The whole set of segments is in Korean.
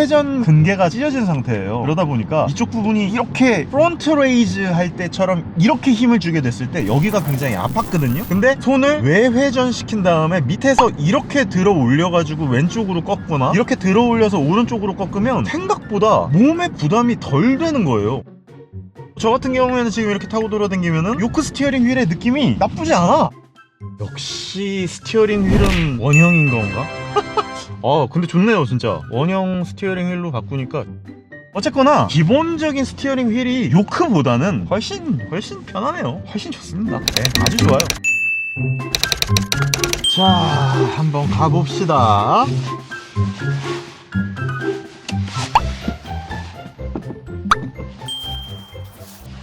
회전 근개가 찢어진 상태예요. 그러다 보니까 이쪽 부분이 이렇게 프론트 레이즈 할 때처럼 이렇게 힘을 주게 됐을 때 여기가 굉장히 아팠거든요. 근데 손을 외회전 시킨 다음에 밑에서 이렇게 들어 올려가지고 왼쪽으로 꺾거나 이렇게 들어 올려서 오른쪽으로 꺾으면 생각보다 몸에 부담이 덜 되는 거예요. 저 같은 경우에는 지금 이렇게 타고 돌아다니면은 요크 스티어링 휠의 느낌이 나쁘지 않아. 역시 스티어링 휠은 원형인 건가? 아 근데 좋네요 진짜. 원형 스티어링 휠로 바꾸니까. 어쨌거나 기본적인 스티어링 휠이 요크보다는 훨씬 훨씬 편하네요. 훨씬 좋습니다. 네 아주 좋아요. 자 한번 가봅시다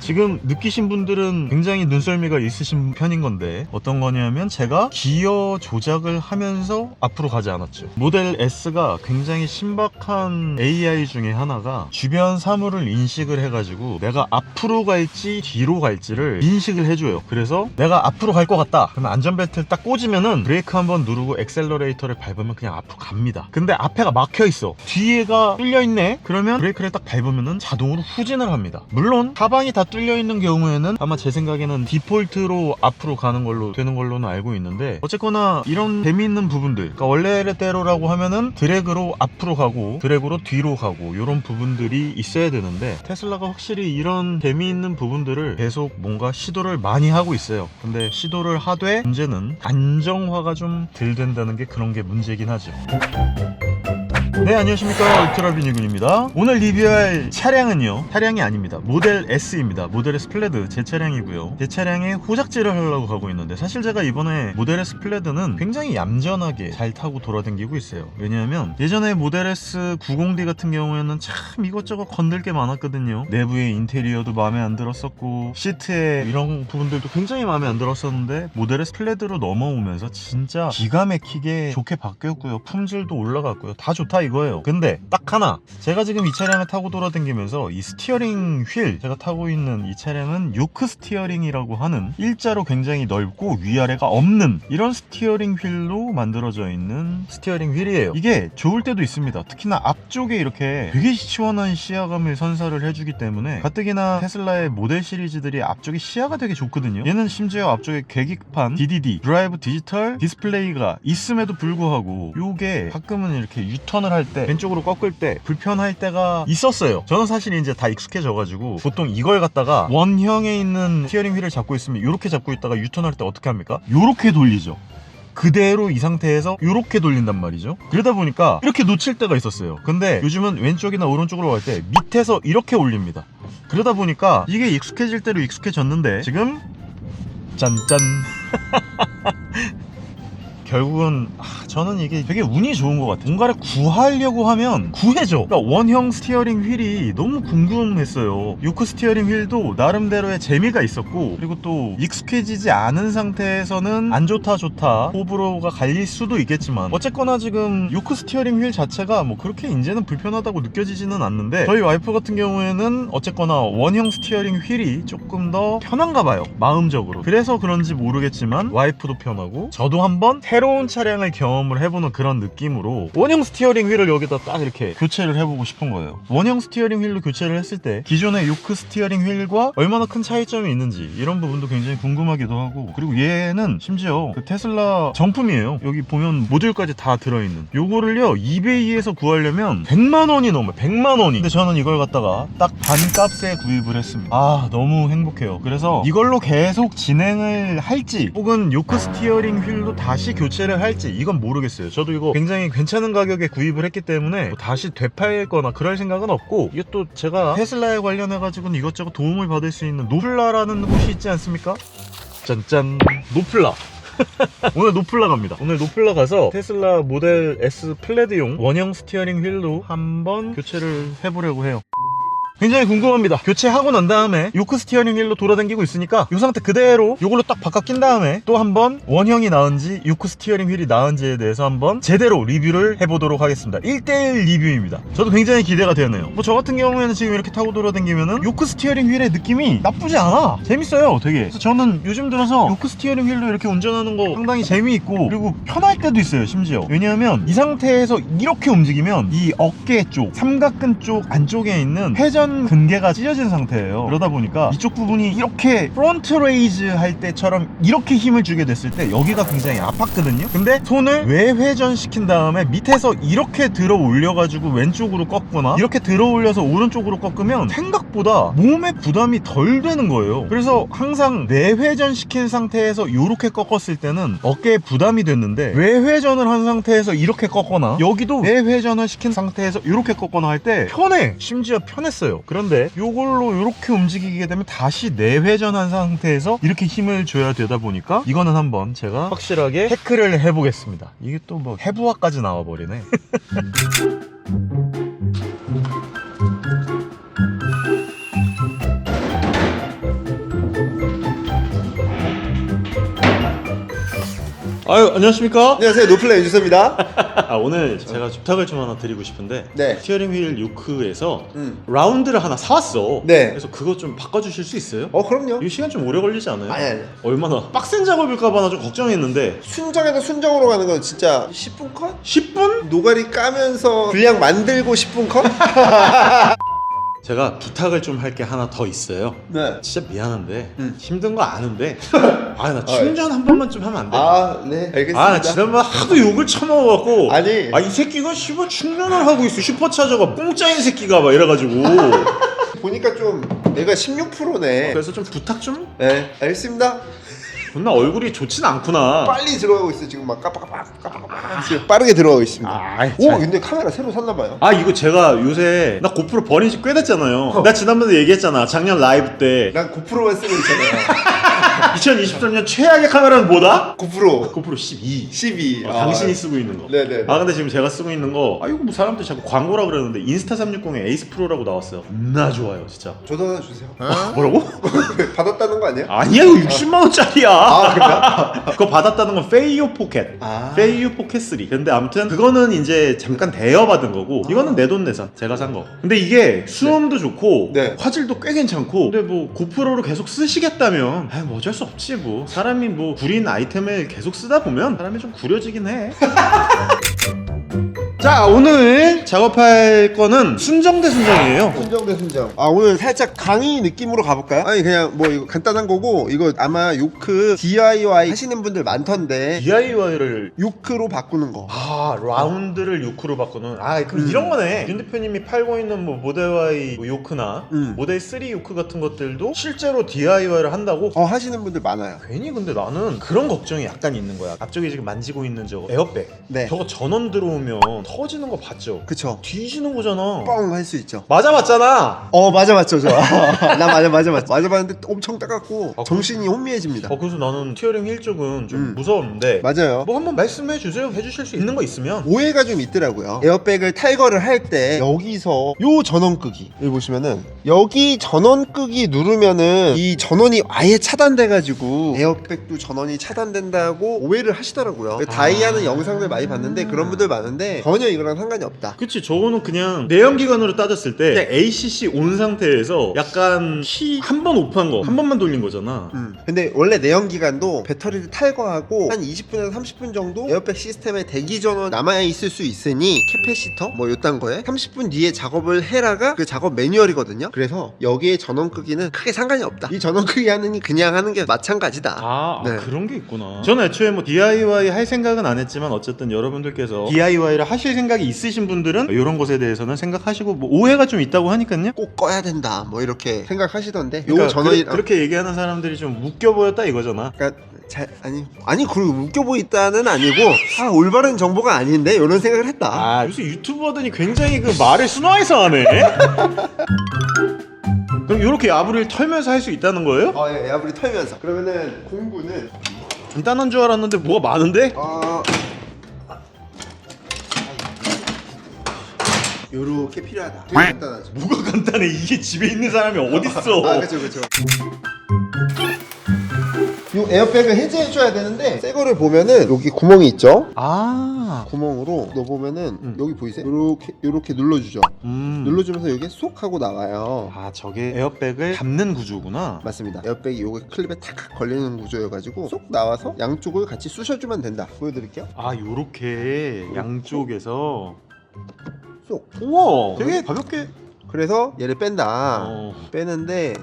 지금 느끼신 분들은 굉장히 눈썰미가 있으신 편인 건데 어떤 거냐면 제가 기어 조작을 하면서 앞으로 가지 않았죠. 모델 S가 굉장히 신박한 AI 중에 하나가 주변 사물을 인식을 해가지고 내가 앞으로 갈지 뒤로 갈지를 인식을 해줘요. 그래서 내가 앞으로 갈 것 같다. 그러면 안전벨트를 딱 꽂으면은 브레이크 한번 누르고 엑셀러레이터를 밟으면 그냥 앞으로 갑니다. 근데 앞에가 막혀 있어. 뒤에가 뚫려 있네? 그러면 브레이크를 딱 밟으면은 자동으로 후진을 합니다. 물론 하방이 다 뚫려 있는 경우에는 아마 제 생각에는 디폴트로 앞으로 가는 걸로 되는 걸로는 알고 있는데 어쨌거나 이런 재미있는 부분들 그러니까 원래대로라고 하면은 드래그로 앞으로 가고 드래그로 뒤로 가고 이런 부분들이 있어야 되는데 테슬라가 확실히 이런 재미있는 부분들을 계속 뭔가 시도를 많이 하고 있어요. 근데 시도를 하되 문제는 안정화가 좀 덜 된다는 게 그런 게 문제긴 하죠 네 안녕하십니까. 울트라 비니군입니다. 오늘 리뷰할 차량은요 차량이 아닙니다. 모델 S입니다. 모델 S 플레드 제 차량이고요. 제 차량에 호작질을 하려고 가고 있는데 사실 제가 이번에 모델 S 플레드는 굉장히 얌전하게 잘 타고 돌아다니고 있어요. 왜냐하면 예전에 모델 S 90D 같은 경우에는 참 이것저것 건들 게 많았거든요. 내부의 인테리어도 마음에 안 들었었고 시트에 이런 부분들도 굉장히 마음에 안 들었었는데 모델 S 플레드로 넘어오면서 진짜 기가 막히게 좋게 바뀌었고요. 품질도 올라갔고요. 다 좋다 이거예요. 근데 딱 하나 제가 지금 이 차량을 타고 돌아다니면서 이 스티어링 휠 제가 타고 있는 이 차량은 요크 스티어링이라고 하는 일자로 굉장히 넓고 위아래가 없는 이런 스티어링 휠로 만들어져 있는 스티어링 휠이에요. 이게 좋을 때도 있습니다. 특히나 앞쪽에 이렇게 되게 시원한 시야감을 선사를 해주기 때문에 가뜩이나 테슬라의 모델 시리즈들이 앞쪽에 시야가 되게 좋거든요. 얘는 심지어 앞쪽에 계기판 DDD 드라이브 디지털 디스플레이가 있음에도 불구하고 요게 가끔은 이렇게 유턴을 할때 왼쪽으로 꺾을 때 불편할 때가 있었어요. 저는 사실 이제 다 익숙해져가지고 보통 이걸 갖다가 원형에 있는 스티어링 휠을 잡고 있으면 이렇게 잡고 있다가 유턴할 때 어떻게 합니까? 요렇게 돌리죠. 그대로 이 상태에서 이렇게 돌린단 말이죠. 그러다 보니까 이렇게 놓칠 때가 있었어요. 근데 요즘은 왼쪽이나 오른쪽으로 갈 때 밑에서 이렇게 올립니다. 그러다 보니까 이게 익숙해질 대로 익숙해졌는데 지금 짠짠. 결국은 아, 저는 이게 되게 운이 좋은 것 같아요. 뭔가를 구하려고 하면 구해져 그러니까 원형 스티어링 휠이 너무 궁금했어요. 요크 스티어링 휠도 나름대로의 재미가 있었고 그리고 또 익숙해지지 않은 상태에서는 안 좋다 좋다 호불호가 갈릴 수도 있겠지만 어쨌거나 지금 요크 스티어링 휠 자체가 뭐 그렇게 이제는 불편하다고 느껴지지는 않는데 저희 와이프 같은 경우에는 어쨌거나 원형 스티어링 휠이 조금 더 편한가 봐요. 마음적으로. 그래서 그런지 모르겠지만 와이프도 편하고 저도 한번 새로운 차량을 경험 을 해보는 그런 느낌으로 원형 스티어링 휠을 여기다 딱 이렇게 교체를 해보고 싶은 거예요. 원형 스티어링 휠로 교체를 했을 때 기존의 요크 스티어링 휠과 얼마나 큰 차이점이 있는지 이런 부분도 굉장히 궁금하기도 하고 그리고 얘는 심지어 그 테슬라 정품이에요. 여기 보면 모듈까지 다 들어있는. 요거를요 이베이에서 구하려면 100만원이 넘어요. 100만원이. 근데 저는 이걸 갖다가 딱 반값에 구입을 했습니다. 아 너무 행복해요. 그래서 이걸로 계속 진행을 할지 혹은 요크 스티어링 휠로 다시 교체를 할지 이건 모르 겠어요 저도 이거 굉장히 괜찮은 가격에 구입을 했기 때문에 뭐 다시 되팔거나 그럴 생각은 없고 이게 또 제가 테슬라에 관련해 가지고는 이것저것 도움을 받을 수 있는 노플라라는 곳이 있지 않습니까? 짠짠 노플라 오늘 노플라 갑니다. 오늘 노플라 가서 테슬라 모델 S 플레드용 원형 스티어링 휠로 한번 교체를 해보려고 해요. 굉장히 궁금합니다. 교체하고 난 다음에 요크 스티어링 휠로 돌아다니고 있으니까 이 상태 그대로 요걸로 딱 바꿔 낀 다음에 또 한번 원형이 나은지 요크 스티어링 휠이 나은지에 대해서 한번 제대로 리뷰를 해보도록 하겠습니다. 1대1 리뷰입니다. 저도 굉장히 기대가 되네요. 뭐 저 같은 경우에는 지금 이렇게 타고 돌아다니면은 요크 스티어링 휠의 느낌이 나쁘지 않아. 재밌어요, 되게. 그래서 저는 요즘 들어서 요크 스티어링 휠로 이렇게 운전하는 거 상당히 재미있고 그리고 편할 때도 있어요, 심지어. 왜냐하면 이 상태에서 이렇게 움직이면 이 어깨 쪽, 삼각근 쪽 안쪽에 있는 회전 근개가 찢어진 상태예요. 그러다 보니까 이쪽 부분이 이렇게 프론트 레이즈 할 때처럼 이렇게 힘을 주게 됐을 때 여기가 굉장히 아팠거든요. 근데 손을 외회전 시킨 다음에 밑에서 이렇게 들어 올려가지고 왼쪽으로 꺾거나 이렇게 들어 올려서 오른쪽으로 꺾으면 생각보다 몸에 부담이 덜 되는 거예요. 그래서 항상 내회전 시킨 상태에서 이렇게 꺾었을 때는 어깨에 부담이 됐는데 외회전을 한 상태에서 이렇게 꺾거나 여기도 내회전을 시킨 상태에서 이렇게 꺾거나 할 때 편해. 심지어 편했어요. 그런데 이걸로 이렇게 움직이게 되면 다시 내회전한 상태에서 이렇게 힘을 줘야 되다 보니까 이거는 한번 제가 확실하게 테크를 해보겠습니다. 이게 또 뭐 해부학까지 나와버리네. 아유 안녕하십니까? 안녕하세요 노플레 윤주서입니다 아 오늘 제가 부탁을 좀 하나 드리고 싶은데 네. 스티어링 휠 요크에서 음. 라운드를 하나 사왔어. 네. 그래서 그거 좀 바꿔주실 수 있어요? 어 그럼요 이거 시간 좀 오래 걸리지 않아요? 아니, 아니. 얼마나 빡센 작업일까봐 나 좀 걱정했는데 순정에서 순정으로 가는 건 진짜 10분 컷? 10분? 노가리 까면서 분량 만들고 10분 컷? 제가 부탁을 좀 할 게 하나 더 있어요. 네. 진짜 미안한데 음. 힘든 거 아는데 아 나 충전 한 번만 좀 하면 안 돼? 아, 네. 알겠습니다. 아, 나 지난번 하도 욕을 처먹어갖고 아니. 아 이 새끼가 씨발 충전을 하고 있어 슈퍼차저가 공짜인 새끼가 막 이래가지고 보니까 좀 내가 16%네. 그래서 좀 부탁 좀 네, 알겠습니다. 존나 얼굴이 좋진 않구나. 빨리 들어가고 있어. 지금 막 까빡까빡 까빡까빡 지금 빠르게 들어가고 있습니다. 아이, 오, 잘- 근데 카메라 새로 샀나 봐요. 아 이거 제가 요새 나 고프로 버린 지 꽤 됐잖아요. 나 지난번에 얘기했잖아. 작년 라이브 때. 난 고프로만 쓰고 있잖아요. 2023년 최악의 카메라는 뭐다? 고프로 고프로 12 12. 어, 당신이 쓰고 있는 거. 네네. 아 근데 지금 제가 쓰고 있는 거, 아 이거 뭐 사람들이 자꾸 광고라 그러는데 인스타 360에 에이스 프로라고 나왔어요. 겁나 좋아요, 진짜. 저도 하나 주세요. 뭐라고? 받았다는 거 아니에요? 아니야, 이거 60만 원짜리야. 아, 그래요? 그거 받았다는 건 페이오 포켓. 아. 페이오 포켓 3. 근데 아무튼 그거는 이제 잠깐 대여 받은 거고, 이거는 내 돈 내산. 제가 산 거. 근데 이게 수음도 좋고, 네. 화질도 꽤 괜찮고, 근데 뭐 고프로로 계속 쓰시겠다면, 아, 뭐 어쩔 수 없지 뭐. 사람이 뭐 구린 아이템을 계속 쓰다 보면 사람이 좀 구려지긴 해. 자 오늘 작업할 거는 순정대 순정이에요 순정 대 순정. 아 오늘 살짝 강의 느낌으로 가볼까요? 아니 그냥 뭐 이거 간단한 거고 이거 아마 요크 DIY 하시는 분들 많던데 DIY를 요크로 바꾸는 거. 아 라운드를 요크로 바꾸는 아 그럼 이런 거네 윤 대표님이 팔고 있는 뭐 모델 Y 뭐 요크나 음. 모델 3 요크 같은 것들도 실제로 DIY를 한다고? 어 하시는 분들 많아요. 괜히 근데 나는 그런 걱정이 약간 있는 거야 앞쪽에 지금 만지고 있는 저거 에어백 네. 저거 전원 들어오면 터지는 거 봤죠? 그쵸. 뒤지는 거잖아 뻥 할 수 있죠. 맞아 맞잖아 어 맞아 맞죠 저. 나 맞아 맞아 맞아. 맞아 봤는데 엄청 따갑고 아, 정신이 혼미해집니다. 어 그래서 나는 티어링 힐 쪽은 좀 음. 무서웠는데 맞아요. 뭐 한번 말씀해 주세요 해주실 수 있는 거 있으면 오해가 좀 있더라고요. 에어백을 탈거를 할 때 여기서 요 전원 끄기 여기 보시면은 여기 전원 끄기 누르면은 이 전원이 아예 차단돼가지고 에어백도 전원이 차단된다고 오해를 하시더라고요. 다이아는 영상들 많이 봤는데 그런 분들 많은데 전혀 이거랑 상관이 없다. 그치 저거는 그냥 내연기관으로 따졌을 때 그냥 ACC 온 상태에서 약간 키 한 번 오프한 거 한 번만 돌린 거잖아 음. 근데 원래 내연기관도 배터리를 탈거하고 한 20분에서 30분 정도 에어백 시스템에 대기 전원 남아 있을 수 있으니 캐패시터 뭐 요딴 거에 30분 뒤에 작업을 해라가 그 작업 매뉴얼이거든요. 그래서 여기에 전원 끄기는 크게 상관이 없다. 이 전원 끄기 하느니 그냥 하는 게 마찬가지다. 아, 네. 아, 그런 게 있구나 저는 애초에 뭐 DIY 할 생각은 안 했지만 어쨌든 여러분들께서 DIY를 하실 생각이 있으신 분들은 이런 것에 대해서는 생각하시고 뭐 오해가 좀 있다고 하니까요 꼭 꺼야 된다. 뭐 이렇게 생각하시던데. 요 그러니까 전원이 그, 렇게 얘기하는 사람들이 좀 웃겨 보였다 이거잖아 그러니까 잘 아니 아니 그리고 웃겨 보이다는 아니고 아 올바른 정보가 아닌데 이런 생각을 했다. 아 요새 유튜버들이 굉장히 그 말을 순화해서 하네 그럼 이렇게 야부를 털면서 할 수 있다는 거예요? 어, 예, 에어블이 털면서. 그러면은 공구는 간단한 줄 알았는데 뭐가 많은데? 어 요렇게 필요하다. 되게 간단하죠. 뭐가 간단해? 이게 집에 있는 사람이 어딨어? 아 그쵸 그쵸. 요 에어백을 해제해줘야 되는데 새 거를 보면은 여기 구멍이 있죠? 아. 구멍으로 넣어보면은 음. 여기 보이세요? 요렇게 요렇게 눌러주죠. 음. 눌러주면서 여기 쏙 하고 나와요. 아 저게 에어백을 담는 구조구나. 맞습니다. 에어백이 요게 클립에 탁 걸리는 구조여가지고 쏙 나와서 양쪽을 같이 쑤셔주면 된다. 보여드릴게요. 아 요렇게 양쪽에서 쏙 우와 되게 가볍게 그래서 얘를 뺀다 어. 빼는데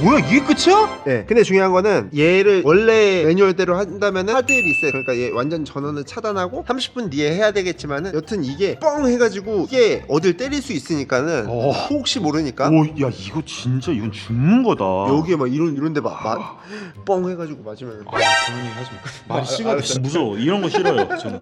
뭐야 이게 끝이야? 네. 근데 중요한 거는 얘를 원래 매뉴얼대로 한다면 하드 리셋 그러니까 얘 완전 전원을 차단하고 30분 뒤에 해야 되겠지만은 여튼 이게 뻥 해가지고 이게 어딜 때릴 수 있으니까는 어. 혹시 모르니까 오야 이거 진짜 이건 죽는 거다 여기에 막 이런 이런 데 막뻥 해가지고 맞으면 아 조용히 하지 마. 말이 아, 심하 알았어요. 무서워. 이런 거 싫어요. 저는.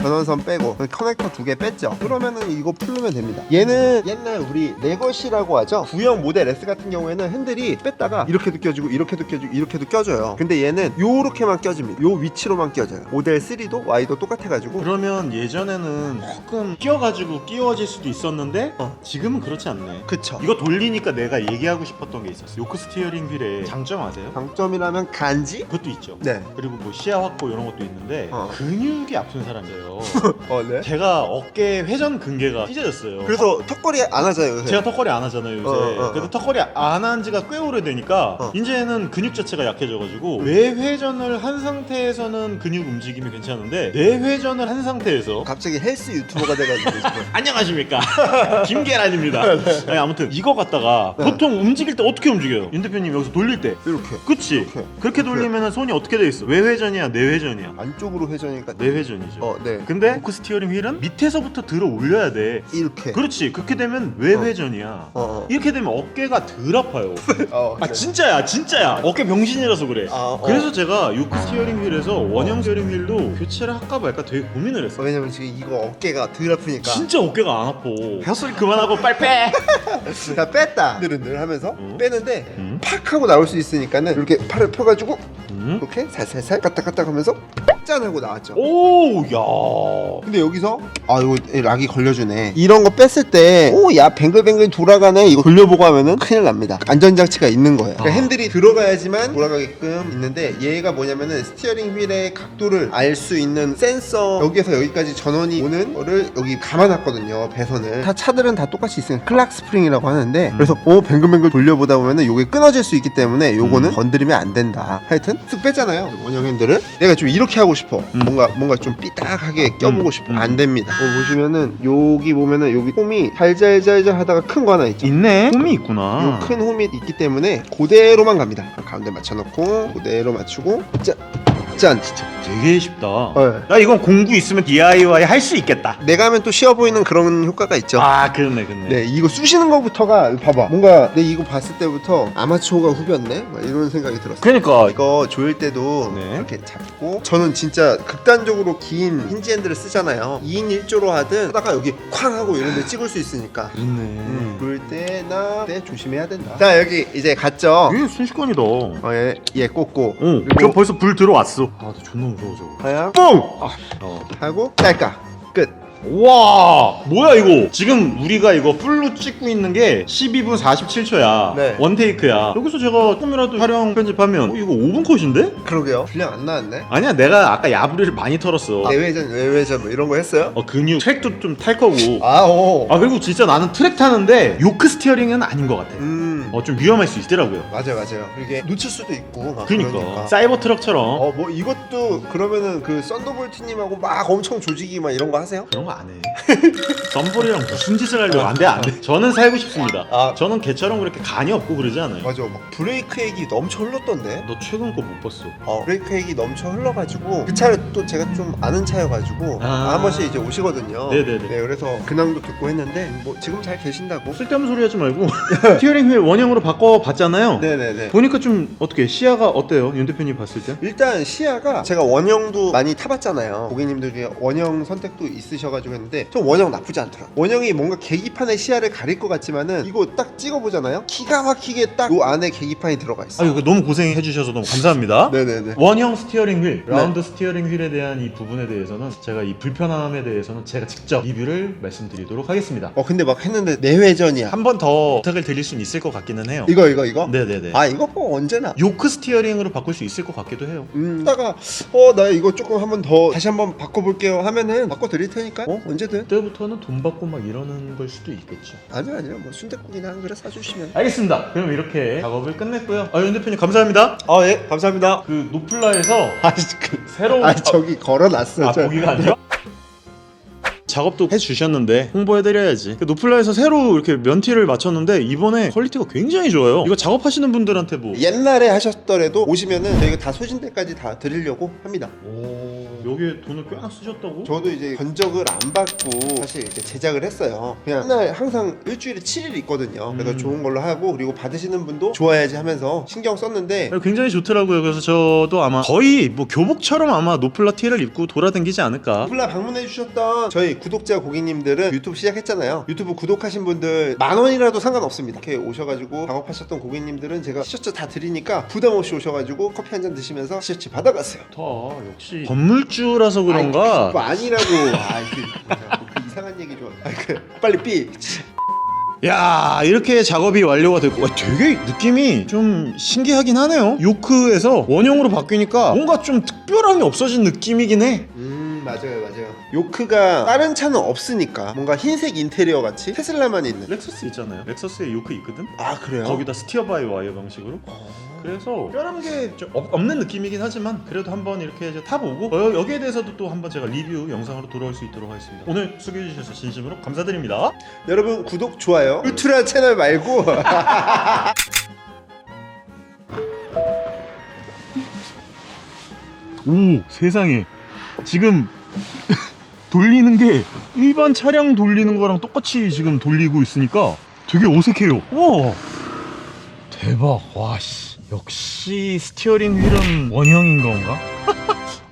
전원선 빼고 커넥터 두 개 뺐죠 그러면은 이거 풀면 됩니다 얘는 옛날 우리 레거시라고 하죠 구형 모델 S 같은 경우에는 핸들이 뺐다가 이렇게도 껴지고 이렇게도 껴지고 이렇게도 껴져요 근데 얘는 요렇게만 껴집니다 요 위치로만 껴져요 모델 3도 Y도 똑같아가지고 그러면 예전에는 조금 끼어가지고 끼워질 수도 있었는데 어. 지금은 그렇지 않네. 그쵸 이거 돌리니까 내가 얘기하고 싶었던 게 있었어. 요크 스티어링 휠의 장점 아세요? 장점이라면 간지? 그것도 있죠. 네. 그리고 뭐 시야 확보 이런 것도 있는데 어. 근육이 아픈 사람이에요. 어, 네. 제가 어깨 회전 근개가 찢어졌어요. 그래서 턱걸이 안 하잖아요, 요새. 제가 턱걸이 안 하잖아요 요새 어, 어, 어. 그래서 턱걸이 안 한 지가 꽤 오래되니까 어. 이제는 근육 자체가 약해져가지고 외회전을 한 상태에서는 근육 움직임이 괜찮은데 내회전을 한 상태에서 갑자기 헬스 유튜버가 돼가지고 지금. 안녕하십니까 김계란입니다 아니, 아무튼 이거 갖다가 네. 보통 움직일 때 어떻게 움직여요 윤 대표님 여기서 돌릴 때 이렇게 그치 이렇게. 그렇게 돌리면 손이 어떻게 돼 있어 외회전이야 내회전이야 안쪽으로 회전이니까. 내회전이죠 어, 네. 근데 포크 스티어링 휠은 밑에서부터 들어 올려야 돼 이렇게. 그렇지 그렇게 되면 외회전이야 어, 어. 이렇게 되면 어깨가 덜 아파요. 어, 아 그래. 진짜야 진짜야. 어깨 병신이라서 그래. 아, 어. 그래서 제가 요크 스티어링 휠에서 원형 스티어링 휠도 교체를 할까 말까 되게 고민을 했어. 왜냐면 지금 이거 어깨가 덜 아프니까. 진짜 어깨가 안 아파. 헛소리 그만하고 빨리 빼. 자 뺐다. 느른느른 하면서 어? 빼는데 음? 팍 하고 나올 수 있으니까는 이렇게 팔을 펴가지고 음? 이렇게 살살살 까딱까딱 하면서 짠 하고 나왔죠. 오, 야. 근데 여기서? 아 이거 락이 걸려주네. 이런 거 뺐을 때 오 야 뱅글뱅글 돌아가네. 이거 돌려보고 하면은 큰일 납니다. 안전장치가 있는 거예요. 그러니까 아. 핸들이 들어가야지만 돌아가게끔 있는데 얘가 뭐냐면은 스티어링 휠의 각도를 알 수 있는 센서. 여기에서 여기까지 전원이 오는 거를 여기 감아놨거든요 배선을. 다 차들은 다 똑같이 있어요 클락 스프링이라고 하는데 음. 그래서 오 뱅글뱅글 돌려보다 보면은 요게 끊어질 수 있기 때문에 요거는 음. 건드리면 안 된다. 하여튼 쓱 뺐잖아요 원형 핸들을. 내가 좀 이렇게 하고 싶어. 음. 뭔가 뭔가 좀 삐딱 하게 껴보고 음. 싶어 음. 안 됩니다 어, 보시면은 여기 보면은 여기 홈이 잘잘잘잘 하다가 큰 거 하나 있죠 있네. 홈이 있구나. 요큰 홈이 있기 때문에 그대로만 갑니다 가운데 맞춰놓고 그대로 맞추고 짠! 짠! 되게 쉽다. 네. 나 이건 공부 있으면 DIY 할 수 있겠다. 내가 하면 또 쉬워 보이는 그런 효과가 있죠 아, 그렇네, 그렇네. 네 이거 쑤시는 것부터가 봐봐 뭔가 내 이거 봤을 때부터 아마추어가 후배였네 막 이런 생각이 들었어 그러니까 이거 조일 때도 네. 이렇게 잡고 저는 진짜 극단적으로 긴 힌지 핸들을 쓰잖아요 2인 1조로 하든 하다가 여기 쾅 하고 이런 데 찍을 수 있으니까 그렇네. 음, 그럴 때나 때 조심해야 된다 자 여기 이제 갔죠 이게 순식간이다. 어, 얘, 얘 꽂고 어, 그리고- 저 벌써 불 들어왔어. 아, 나 존나 무서워 저거. 하야 뽕! 아, 어. 하고 딸까 끝 와, 뭐야 이거? 지금 우리가 이거 풀로 찍고 있는 게 12분 47초야. 네. 원 테이크야. 여기서 제가 조금이라도 촬영 편집하면 어, 이거 5분 컷인데? 그러게요 분량 안 나왔네 아니야, 내가 아까 야부리를 많이 털었어. 내외전 외외전 뭐 이런 거 했어요? 어, 근육 트랙도 좀 탈 거고. 아 오 아 그리고 진짜 나는 트랙 타는데 요크 스티어링은 아닌 것 같아. 음 어, 좀 위험할 수 있더라고요. 맞아요 맞아요 이게 놓칠 수도 있고 막 그러니까 그러니까. 사이버 트럭처럼 어 뭐 이것도 그러면은 그 썬더볼트님하고 막 엄청 조지기 막 이런 거 하세요? 그런 거 안 해. 썸볼이랑 무슨 짓을 하려고 안 돼, 안 돼. 저는 살고 싶습니다. 아. 저는 걔처럼 그렇게 간이 없고 그러지 않아요. 맞아 막 브레이크 액이 넘쳐 흘렀던데 너 최근 거 못 봤어. 어, 브레이크 액이 넘쳐 흘러가지고 그 차를 또 제가 좀 아는 차여가지고 아. 한 번씩 이제 오시거든요 네네네. 네 그래서 근황도 듣고 했는데 뭐 지금 잘 계신다고 쓸데없는 소리 하지 말고 스티어링 휠 원형으로 바꿔 봤잖아요. 네네네 보니까 좀 어떻게 시야가 어때요? 윤 대표님 봤을 때? 일단 시야가 제가 원형도 많이 타봤잖아요 고객님들 중에 원형 선택도 있으셔가지고 하셔가지고 했는데 좀 원형 나쁘지 않더라고 원형이 뭔가 계기판의 시야를 가릴 것 같지만은 이거 딱 찍어보잖아요 기가 막히게 딱 요 안에 계기판이 들어가 있어 아유 너무 고생해 주셔서 너무 감사합니다. 네네네 원형 스티어링 휠, 라운드 스티어링 휠에 대한 이 부분에 대해서는 제가 이 불편함에 대해서는 제가 직접 리뷰를 말씀드리도록 하겠습니다. 어 근데 막 했는데 내회전이야 한 번 더 부탁을 드릴 수는 있을 것 같기는 해요. 이거 이거 이거? 네네네. 아 이거 뭐 언제나 요크 스티어링으로 바꿀 수 있을 것 같기도 해요. 음, 다가 어 나 이거 조금 한번 더 다시 한번 바꿔볼게요 하면은 바꿔드릴 테니까 어 언제든 그때부터는 돈 받고 막 이러는 걸 수도 있겠죠. 아니요 아니요 뭐 순댓국이나 한 그릇 사주시면 알겠습니다. 그럼 이렇게 작업을 끝냈고요. 아, 윤 대표님 감사합니다. 아 예 감사합니다 그 노플라에서 아, 그, 새로운 아 저기 걸어놨어 아, 저. 보기가 아니라? 작업도 해주셨는데 홍보해드려야지 그 노플라에서 새로 이렇게 면티를 맞췄는데 이번에 퀄리티가 굉장히 좋아요 이거 작업하시는 분들한테 뭐 옛날에 하셨더라도 오시면은 저희가 다 소진대까지 다 드리려고 합니다 오... 여기에 돈을 꽤나 쓰셨다고? 저도 이제 견적을 안 받고 사실 이제 제작을 했어요. 그냥 맨날 항상 일주일에 7일 있거든요. 그래서 음. 좋은 걸로 하고 그리고 받으시는 분도 좋아야지 하면서 신경 썼는데 굉장히 좋더라고요 그래서 저도 아마 거의 뭐 교복처럼 아마 노플라 티를 입고 돌아다니지 않을까 플라 방문해 주셨던 저희 구독자 고객님들은 유튜브 시작했잖아요. 유튜브 구독하신 분들 만 원이라도 상관없습니다. 이렇게 오셔가지고 작업하셨던 고객님들은 제가 티셔츠 다 드리니까 부담 없이 오셔가지고 커피 한 잔 드시면서 티셔츠 받아가세요. 더 역시 건물주라서 그런가 아이, 그거 아니라고. 아, 그, 그 이상한 얘기 좀. 아, 그, 빨리 삐. 야 이렇게 작업이 완료가 됐고 와, 되게 느낌이 좀 신기하긴 하네요 요크에서 원형으로 바뀌니까 뭔가 좀 특별함이 없어진 느낌이긴 해 음 맞아요 맞아요 요크가 다른 차는 없으니까 뭔가 흰색 인테리어 같이 테슬라만 있는 렉서스 있잖아요. 렉서스에 요크 있거든? 아 그래요? 거기다 스티어 바이 와이어 방식으로? 그래서 특별한 게좀 없는 느낌이긴 하지만 그래도 한번 이렇게 이제 타보고 어, 여기에 대해서도 또 한번 제가 리뷰 영상으로 돌아올 수 있도록 하겠습니다. 오늘 수고해 주셔서 진심으로 감사드립니다. 여러분 구독 좋아요 울트라 채널 말고. 오 세상에. 지금 돌리는 게 일반 차량 돌리는 거랑 똑같이 지금 돌리고 있으니까 되게 어색해요. 와 대박. 와씨. 역시 스티어링 휠은 원형인 건가?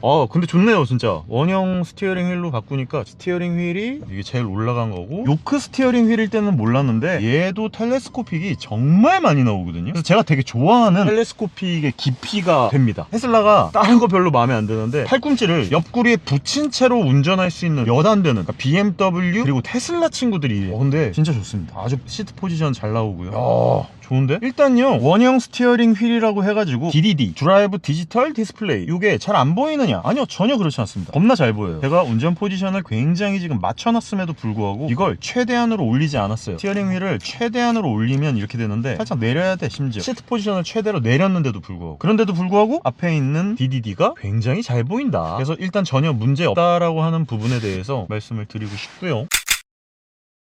아 근데 좋네요 진짜. 원형 스티어링 휠로 바꾸니까 스티어링 휠이 이게 제일 올라간 거고 요크 스티어링 휠일 때는 몰랐는데 얘도 텔레스코픽이 정말 많이 나오거든요. 그래서 제가 되게 좋아하는 텔레스코픽의 깊이가 됩니다. 테슬라가 다른 거 별로 마음에 안 드는데 팔꿈치를 옆구리에 붙인 채로 운전할 수 있는 몇안 되는 그러니까 BMW 그리고 테슬라 친구들이. 어, 근데 진짜 좋습니다. 아주 시트 포지션 잘 나오고요. 야 좋은데? 일단요 원형 스티어링 휠이라고 해가지고 DDD 드라이브 디지털 디스플레이 이게 잘 안 보이느냐? 아니요 전혀 그렇지 않습니다. 겁나 잘 보여요. 제가 운전 포지션을 굉장히 지금 맞춰놨음에도 불구하고 이걸 최대한으로 올리지 않았어요. 스티어링 휠을 최대한으로 올리면 이렇게 되는데 살짝 내려야 돼 심지어. 시트 포지션을 최대로 내렸는데도 불구하고. 그런데도 불구하고 앞에 있는 DDD가 굉장히 잘 보인다. 그래서 일단 전혀 문제 없다라고 하는 부분에 대해서 말씀을 드리고 싶고요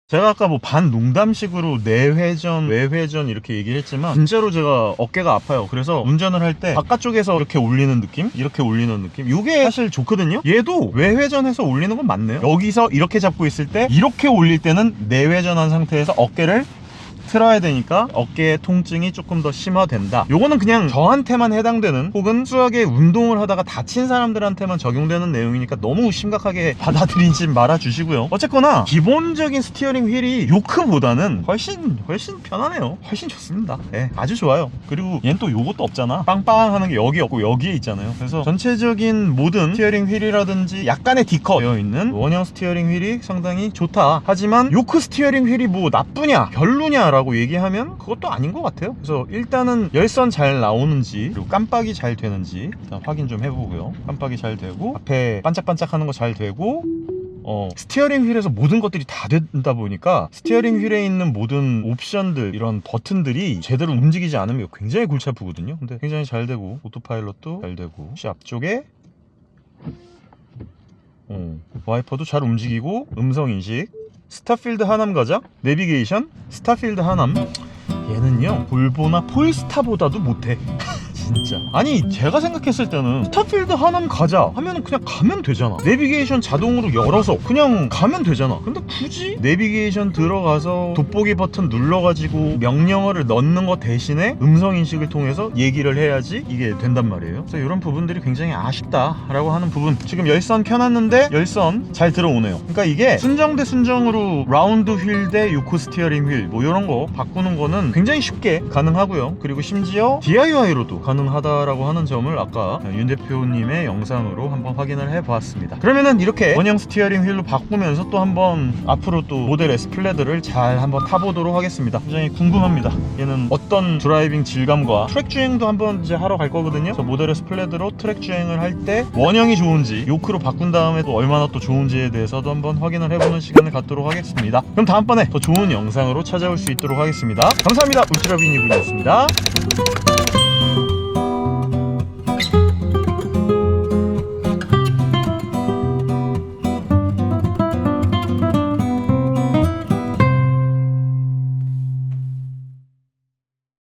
제가 아까 뭐 반 농담식으로 내회전, 외회전 이렇게 얘기를 했지만 진짜로 제가 어깨가 아파요. 그래서 운전을 할 때 바깥쪽에서 이렇게 올리는 느낌? 이렇게 올리는 느낌? 이게 사실 좋거든요. 얘도 외회전해서 올리는 건 맞네요. 여기서 이렇게 잡고 있을 때 이렇게 올릴 때는 내회전한 상태에서 어깨를 틀어야 되니까 어깨의 통증이 조금 더 심화된다. 요거는 그냥 저한테만 해당되는 혹은 수학의 운동을 하다가 다친 사람들한테만 적용되는 내용이니까 너무 심각하게 받아들이지 말아 주시고요. 어쨌거나 기본적인 스티어링 휠이 요크보다는 훨씬 훨씬 편하네요. 훨씬 좋습니다. 네, 아주 좋아요. 그리고 얘는 또 요것도 없잖아. 빵빵 하는 게 여기 없고 여기에 있잖아요. 그래서 전체적인 모든 스티어링 휠이라든지 약간의 디커 되어 있는 원형 스티어링 휠이 상당히 좋다. 하지만 요크 스티어링 휠이 뭐 나쁘냐, 별로냐 라고 얘기하면 그것도 아닌 것 같아요. 그래서 일단은 열선 잘 나오는지 그리고 깜빡이 잘 되는지 일단 확인 좀 해보고요. 깜빡이 잘 되고 앞에 반짝반짝 하는 거 잘 되고 어, 스티어링 휠에서 모든 것들이 다 된다 보니까 스티어링 휠에 있는 모든 옵션들 이런 버튼들이 제대로 움직이지 않으면 굉장히 골치 아프거든요 근데 굉장히 잘 되고 오토파일럿도 잘 되고 혹시 앞쪽에 어, 와이퍼도 잘 움직이고 음성 인식 스타필드 하남 가자. 내비게이션. 스타필드 하남. 얘는요 볼보나 폴스타보다도 못해 진짜. 아니 제가 생각했을 때는 스타필드 하나는 가자 하면 그냥 가면 되잖아. 내비게이션 자동으로 열어서 그냥 가면 되잖아. 근데 굳이 내비게이션 들어가서 돋보기 버튼 눌러가지고 명령어를 넣는 것 대신에 음성인식을 통해서 얘기를 해야지 이게 된단 말이에요. 그래서 이런 부분들이 굉장히 아쉽다라고 하는 부분. 지금 열선 켜놨는데 열선 잘 들어오네요. 그러니까 이게 순정 대 순정으로 라운드 휠 대 요코 스티어링 휠 뭐 이런 거 바꾸는 거는 굉장히 쉽게 가능하고요. 그리고 심지어 DIY로도 가능 하다라고 하는 점을 아까 윤 대표님의 영상으로 한번 확인을 해보았습니다. 그러면은 이렇게 원형 스티어링 휠로 바꾸면서 또 한번 앞으로 또 모델 S 플레드를 잘 한번 타보도록 하겠습니다. 굉장히 궁금합니다. 얘는 어떤 드라이빙 질감과 트랙 주행도 한번 이제 하러 갈 거거든요. 그래서 모델 S 플레드로 트랙 주행을 할 때 원형이 좋은지 요크로 바꾼 다음에 또 얼마나 또 좋은지에 대해서도 한번 확인을 해보는 시간을 갖도록 하겠습니다. 그럼 다음번에 더 좋은 영상으로 찾아올 수 있도록 하겠습니다. 감사합니다. 울트라비니군이었습니다